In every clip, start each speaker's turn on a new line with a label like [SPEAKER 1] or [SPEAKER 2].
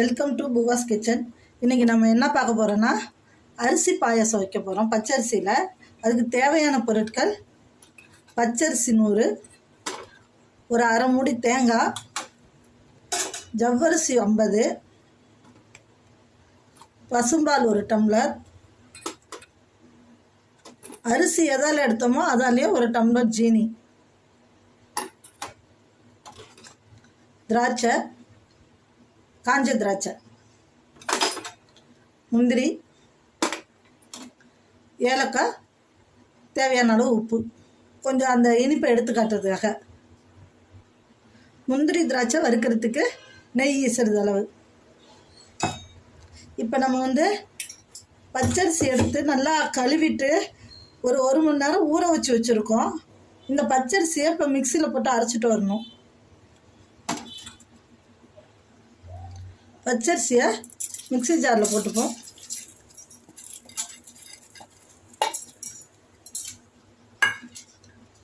[SPEAKER 1] Welcome to புவாஸ் kitchen இன்றைக்கி நம்ம என்ன பார்க்க போகிறோன்னா அரிசி பாயசம் வைக்க போகிறோம் பச்சரிசியில் அதுக்கு தேவையான பொருட்கள் பச்சரிசி நூறு ஒரு அரை மூடி தேங்காய் ஜவ்வரிசி ஐம்பது பசும்பால் ஒரு டம்ளர் அரிசி எதால் எடுத்தோமோ அதாலேயே ஒரு டம்ளர் ஜீனி திராட்சை காஞ்ச திராட்சை. முந்திரி ஏலக்காய் தேவையான அளவு உப்பு. கொஞ்சம் அந்த இனிப்பை எடுத்து காட்டுறதுக்காக. முந்திரி திராட்சை வறுக்கிறதுக்கு நெய் ஈசுறது அளவு. இப்போ நம்ம வந்து பச்சரிசி எடுத்து நல்லா கழுவிட்டு ஒரு ஒரு மணி நேரம் ஊற வச்சு வச்சுருக்கோம். இந்த பச்சரிசியை இப்போ மிக்சியில் போட்டு அரைச்சிட்டு வரணும். பச்சரிசியை மிக்ஸி ஜாரில் போட்டுப்போம்.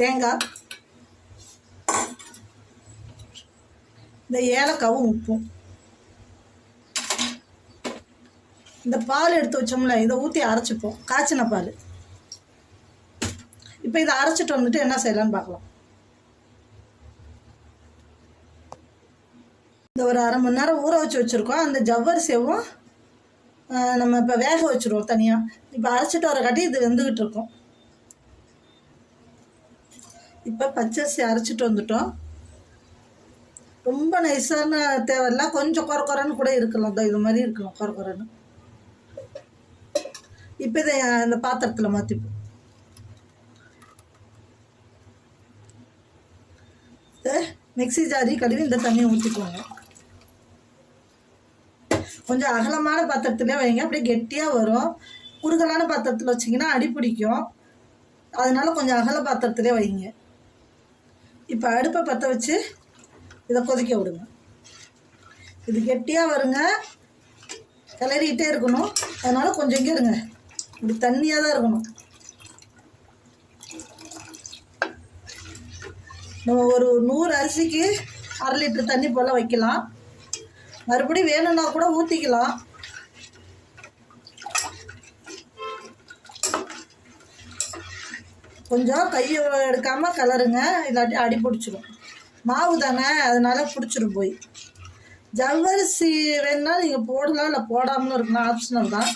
[SPEAKER 1] தேங்காய். இந்த ஏலக்காவும் உப்பும். இந்த பால் எடுத்து வச்சோம்ல இதை ஊற்றி அரைச்சிப்போம். காய்ச்சின பால். இப்போ இதை அரைச்சிட்டு வந்துட்டு என்ன செய்யலான்னு பார்க்கலாம். இந்த ஒரு அரை மணி நேரம் ஊற வச்சு வச்சுருக்கோம். அந்த ஜவ்வரிசியவும் நம்ம இப்போ வேக வச்சுருவோம் தனியாக இப்போ அரைச்சிட்டு வர காட்டி இது வெந்துக்கிட்டு இருக்கும். இப்போ பச்சரிசி அரைச்சிட்டு வந்துட்டோம். ரொம்ப நைஸான தேவையில்ல கொஞ்சம் குறை குறைன்னு கூட இருக்கலாம். இந்த இது மாதிரி இருக்கலாம். குறை குறைன்னு இப்போ இதை இந்த பாத்திரத்தில் மாற்றிப்போம் மிக்சி மிக்ஸி ஜாரி கழுவி இந்த தண்ணியை ஊற்றிக்குவாங்க கொஞ்சம் அகலமான பாத்திரத்துலேயே வைங்க. அப்படியே கெட்டியாக வரும். குறுகலான பாத்திரத்தில் வச்சிங்கன்னா அடி பிடிக்கும். அதனால் கொஞ்சம் அகல பாத்திரத்துலேயே வைங்க. இப்போ அடுப்பை பற்ற வச்சு இதை கொதிக்க விடுங்க. இது கெட்டியாக வருங்க. கிளறிக்கிட்டே இருக்கணும். அதனால் கொஞ்சம் இங்கே இருங்க. இப்படி தண்ணியாக தான் இருக்கணும். நம்ம ஒரு நூறு அரிசிக்கு அரை லிட்டர் தண்ணி போல் வைக்கலாம். மறுபடியும் வேணும்னா கூட ஊற்றிக்கலாம் கொஞ்சம் கையை எடுக்காமல் கலருங்க இல்லாட்டி அடி பிடிச்சிரும். மாவு தானே அதனால் பிடிச்சிரும் போய். ஜவ்வரிசி வேணுன்னா நீங்கள் போடலாம் இல்லை போடாமலும் இருக்கலாம் ஆப்ஷனல் தான்.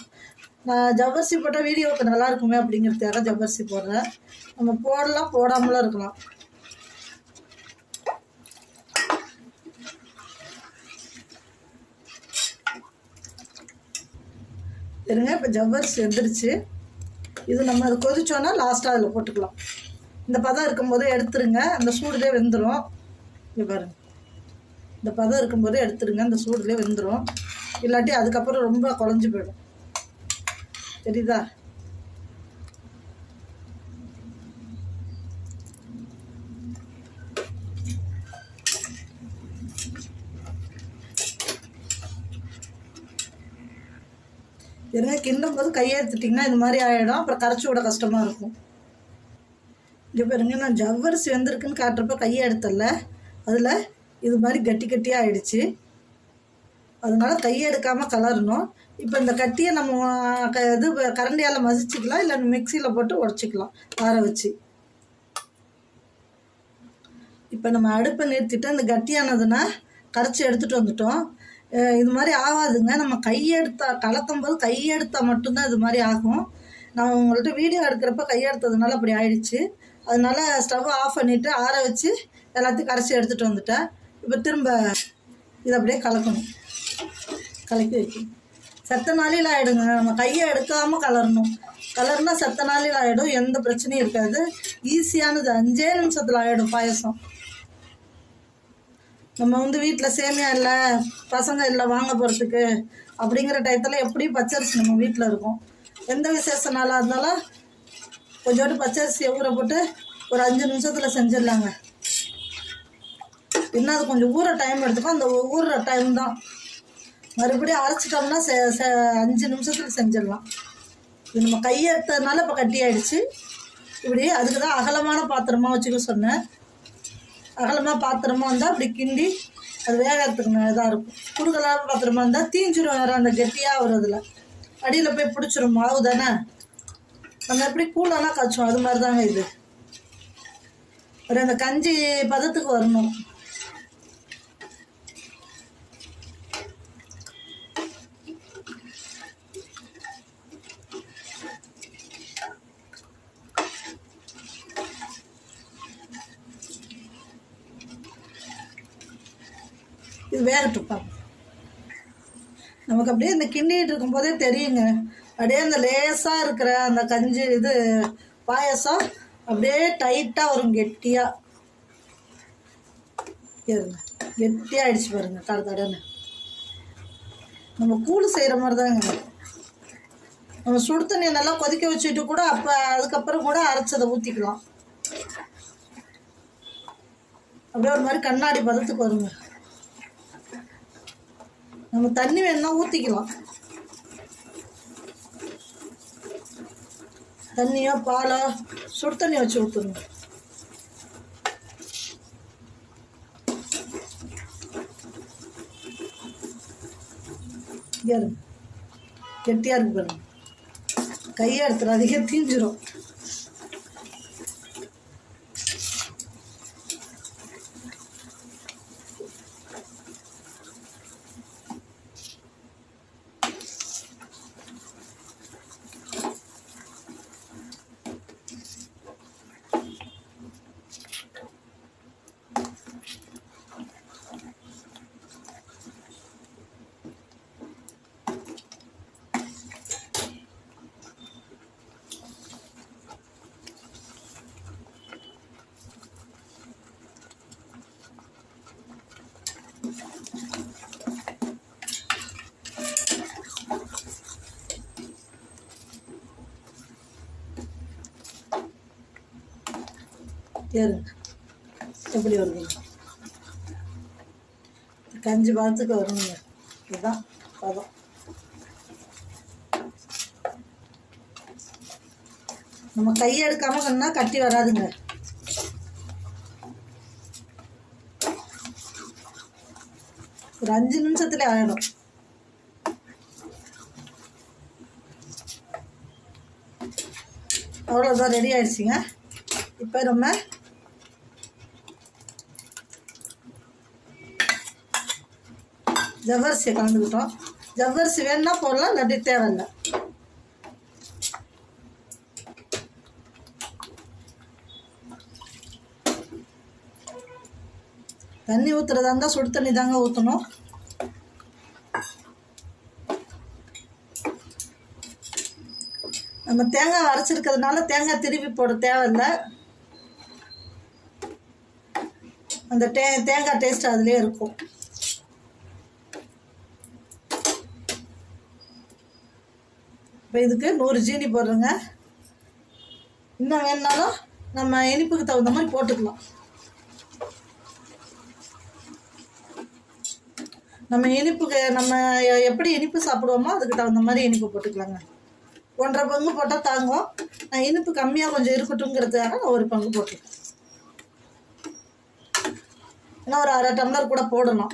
[SPEAKER 1] நான் ஜவ்வரிசி போட்டால் வீடியோவுக்கு நல்லா இருக்குமே அப்படிங்கிறதுக்காக ஜவ்வரிசி போடுறேன். நம்ம போடலாம் போடாமலும் இருக்கலாம். இருங்க இப்போ ஜவ்வரிசி வெந்துருச்சு. இது நம்ம அது கொதிச்சோன்னா லாஸ்ட்டாக அதில் போட்டுக்கலாம். இந்த பதம் இருக்கும்போது எடுத்துருங்க அந்த சூடுலேயே வெந்துடும் இங்கே பாருங்க. இந்த பதம் இருக்கும்போது எடுத்துருங்க அந்த சூடுலேயே வெந்துடும் இல்லாட்டி அதுக்கப்புறம் ரொம்ப குழஞ்சி போயிடும். தெரியுதா? ஏன்னா கிண்டும் போது கையை எடுத்துட்டிங்கன்னா இது மாதிரி ஆகிடும் அப்புறம் கரைச்சி விட கஷ்டமாக இருக்கும். இங்கே பாருங்க நான் ஜவ்வரிசி வந்திருக்குன்னு காட்டுறப்ப கையை எடுத்தல அதில் இது மாதிரி கட்டி கட்டியாக ஆயிடுச்சு. அதனால கையை எடுக்காமல் கலரணும். இப்போ இந்த கட்டியை நம்ம க இது கரண்டியால் மசிச்சுக்கலாம் இல்லை மிக்சியில் போட்டு உடச்சிக்கலாம் ஆற வச்சு. இப்போ நம்ம அடுப்பை நிறுத்திட்டு அந்த கட்டியானதுன்னா கரைச்சி எடுத்துகிட்டு வந்துட்டோம். இது மாதிரி ஆகாதுங்க. நம்ம கையெடுத்தா கலக்கும் போது கையெடுத்தா மட்டும்தான் இது மாதிரி ஆகும். நான் உங்கள்கிட்ட வீடியோ எடுக்கிறப்ப கையெடுத்ததுனால அப்படி ஆயிடுச்சு. அதனால ஸ்டவ் ஆஃப் பண்ணிவிட்டு ஆற வச்சு எல்லாத்தையும் கரைச்சி எடுத்துகிட்டு வந்துட்டேன். இப்போ திரும்ப இதை அப்படியே கலக்கணும். கலக்கி வைக்கணும். செத்த நாளில் ஆகிடுங்க நம்ம கையை எடுக்காமல் கலரணும். கலர்னா செத்த நாளில் ஆகிடும் எந்த பிரச்சனையும் இருக்காது. ஈஸியானது. அஞ்சே நிமிஷத்தில் ஆகிடும் பாயசம். நம்ம வந்து வீட்டில் சேமியா இல்லை பசங்க இல்லை வாங்க போகிறதுக்கு அப்படிங்கிற டயத்தில் எப்படியும் பச்சரிசி நம்ம வீட்டில் இருக்கும். எந்த விசேஷ நாளாக இருந்தாலும் கொஞ்சோண்டு பச்சரிசியை ஊற போட்டு ஒரு அஞ்சு நிமிஷத்தில் செஞ்சிடலாங்க. இன்னும் அது கொஞ்சம் ஊற டைம் எடுத்துக்கும். அந்த ஊறுற டைம் தான். மறுபடியும் அரைச்சிட்டோம்னா செ அஞ்சு நிமிஷத்தில் செஞ்சிடலாம். இது நம்ம கையை எடுத்ததுனால இப்போ கட்டி ஆயிடுச்சு இப்படி அதுக்கு தான் அகலமான பாத்திரமாக வச்சுக்க சொன்னேன். அகலமாக பாத்திரமா வந்தால் அப்படி கிண்டி அது வேகறதுக்கு இதாக இருக்கும். குறுகலாக பாத்திரமா இருந்தால் தீஞ்சிரும் வேறு அந்த கெட்டியாக வருதுல அடியில் போய் பிடிச்சிரும் மாவு தானே? நம்ம எப்படி கூழெல்லாம் காய்ச்சும் அது மாதிரி தாங்க இது. ஒரு அந்த கஞ்சி பதத்துக்கு வரணும். இது வேகட்டுப்பா நமக்கு அப்படியே இந்த கிண்டிகிட்டு இருக்கும்போதே தெரியுங்க. அப்படியே அந்த லேசாக இருக்கிற அந்த கஞ்சி இது பாயசம் அப்படியே டைட்டாக வரும் கெட்டியாக இருங்க. கெட்டியாக ஆயிடுச்சு பாருங்க தட தடன்னு. நம்ம கூழ் செய்கிற மாதிரி தாங்க நம்ம சுடு தண்ணியை நல்லா கொதிக்க வச்சுட்டு கூட அப்போ அதுக்கப்புறம் கூட அரைச்சதை ஊற்றிக்கலாம் அப்படியே ஒரு மாதிரி கண்ணாடி பதத்துக்கு வருங்க. நம்ம தண்ணி வேணும்னா ஊற்றிக்கலாம் தண்ணியோ பாலோ சுடு தண்ணி வச்சு ஊற்றணும் கெட்டியாக இருக்கு பாருங்க. கையை எடுத்துடாதீங்க தீஞ்சிரும். ஏறுங்க எப்படி வருதுங்க கஞ்சி பாத்துக்கு வருங்க. இதுதான் பதம். நம்ம கையை எடுக்காம சொன்னா கட்டி வராதுங்க. ஒரு அஞ்சு நிமிஷத்துல ஆயிடும். அவ்வளோதான் ரெடி ஆயிடுச்சுங்க. இப்போ நம்ம ஜவ்வரிசியை கலந்துக்கிட்டோம். ஜவ்வரிசி வேணுன்னா போடலாம் இல்லாட்டி தேவையில்லை. தண்ணி ஊற்றுறதா இருந்தால் சுடு தண்ணி தாங்க ஊற்றணும் நம்ம தேங்காய் அரைச்சிருக்கிறதுனால தேங்காய் திருப்பி போட தேவையில்லை. அந்த தே தேங்காய் டேஸ்ட் அதுலேயே இருக்கும். இப்போ இதுக்கு நூறு ஜீனி போடுறேங்க. இன்னும் வேணுனாலும் நம்ம இனிப்புக்கு தகுந்த மாதிரி போட்டுக்கலாம். நம்ம இனிப்புக்கு நம்ம எப்படி இனிப்பு சாப்பிடுவோமோ அதுக்கு தகுந்த மாதிரி இனிப்பு போட்டுக்கலாங்க. ஒன்றரை பங்கு போட்டால் தாங்கும். நான் இனிப்பு கம்மியாக கொஞ்சம் இருக்கட்டுங்கிறதுக்காக நான் ஒரு பங்கு போட்டுருக்கேன் இன்னும் ஒரு அரை டம்ளர் கூட போடணும்.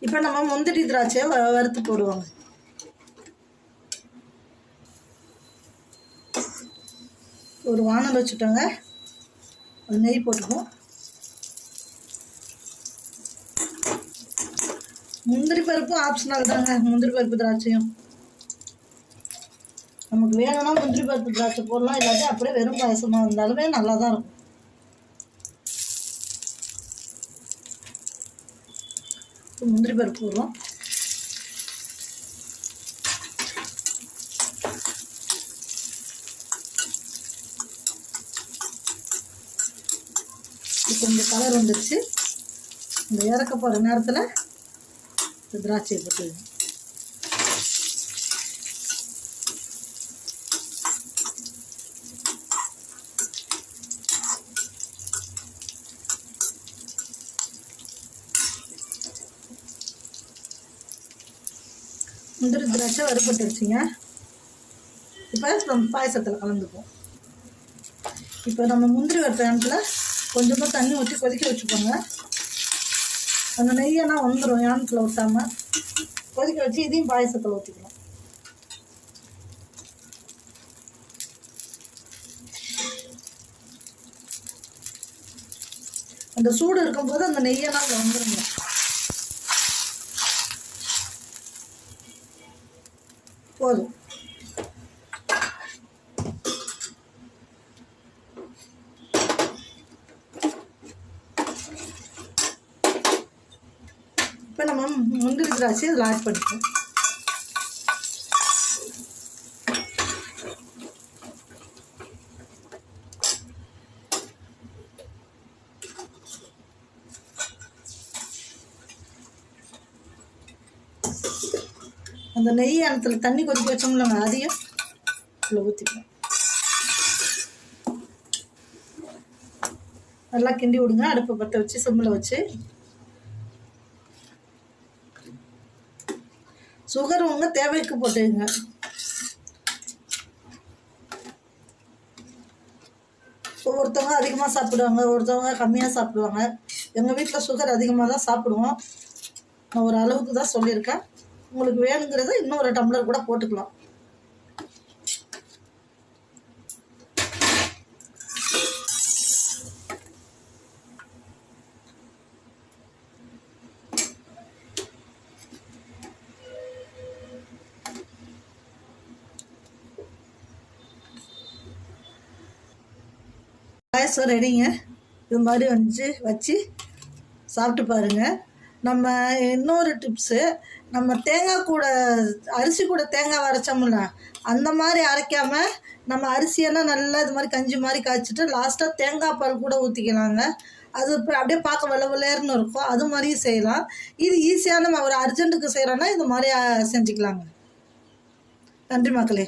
[SPEAKER 1] இப்போ நம்ம முந்திரி திராட்சையை வ- வறுத்து போடுவோங்க. ஒரு வானல் வச்சுட்டோங்க அது நெய் போட்டுக்குவோம். முந்திரி பருப்பும் ஆப்ஷனல் தாங்க முந்திரி பருப்பு திராட்சையும். நமக்கு வேணும்னா முந்திரி பருப்பு திராட்சை போடலாம். இல்லாட்டி அப்படியே வெறும் பாயசமாக இருந்தாலுமே நல்லா தான் இருக்கும் முந்திரி பருப்பு போடுறோம் இப்போ வந்துடுச்சு இந்த இறக்க போகிற நேரத்தில் இந்த திராட்சையை போட்டு முந்திரி திராட்சை வறுபட்டுருச்சுங்க. இப்போ நம்ம பாயசத்தில் கலந்துப்போம் இப்போ நம்ம முந்திரி வறுத்த நேரத்தில் கொஞ்சமாக தண்ணி ஊற்றி கொதிக்க வச்சுக்கோங்க. அந்த நெய்யெல்லாம் வந்துடும் யானத்தில் ஊற்றாமல் கொதிக்க வச்சு இதையும் பாயசத்தில் ஊற்றிக்கலாம் அந்த சூடு இருக்கும்போது அந்த நெய்யெல்லாம் அதில் வந்துருங்க. போதும் இப்போ நம்ம முந்திரி திராட்சை இதில் ஆட் பண்ணிப்பேன் அந்த நெய் அனத்தில் தண்ணி கொதிக்க வச்சோம்ல அதையும் இதில் ஊற்றிக்கலாம் நல்லா கிண்டி விடுங்க அடுப்பை பற்ற வச்சு சிம்மில் வச்சு. சுகர் உங்க தேவைக்கு போட்டுங்க ஒவ்வொருத்தவங்க அதிகமாக சாப்பிடுவாங்க ஒருத்தவங்க கம்மியாக சாப்பிடுவாங்க. எங்கள் வீட்டில் சுகர் அதிகமாக தான் சாப்பிடுவோம். நான் ஒரு அளவுக்கு தான் சொல்லியிருக்கேன். உங்களுக்கு வேணுங்கிறத இன்னொரு டம்ளர் கூட போட்டுக்கலாம். பாயசம் ரெடிங்க இது மாதிரி வந்து வச்சு சாப்பிட்டு பாருங்க. நம்ம இன்னொரு டிப்ஸு நம்ம தேங்காய் கூட அரிசி கூட தேங்காய் அரைச்சோம்ல அந்த மாதிரி அரைக்காம நம்ம அரிசியெல்லாம் நல்லா இது மாதிரி கஞ்சி மாதிரி காய்ச்சிட்டு லாஸ்ட்டாக தேங்காய் பால் கூட ஊற்றிக்கலாங்க அது இப்போ அப்படியே பார்க்க வெள்ளை வெள்ளையர்னு இருக்கும். அது மாதிரியும் செய்யலாம். இது ஈஸியாக நம்ம ஒரு அர்ஜென்ட்டுக்கு செய்கிறோன்னா இது மாதிரி செஞ்சுக்கலாங்க. நன்றி மக்களே.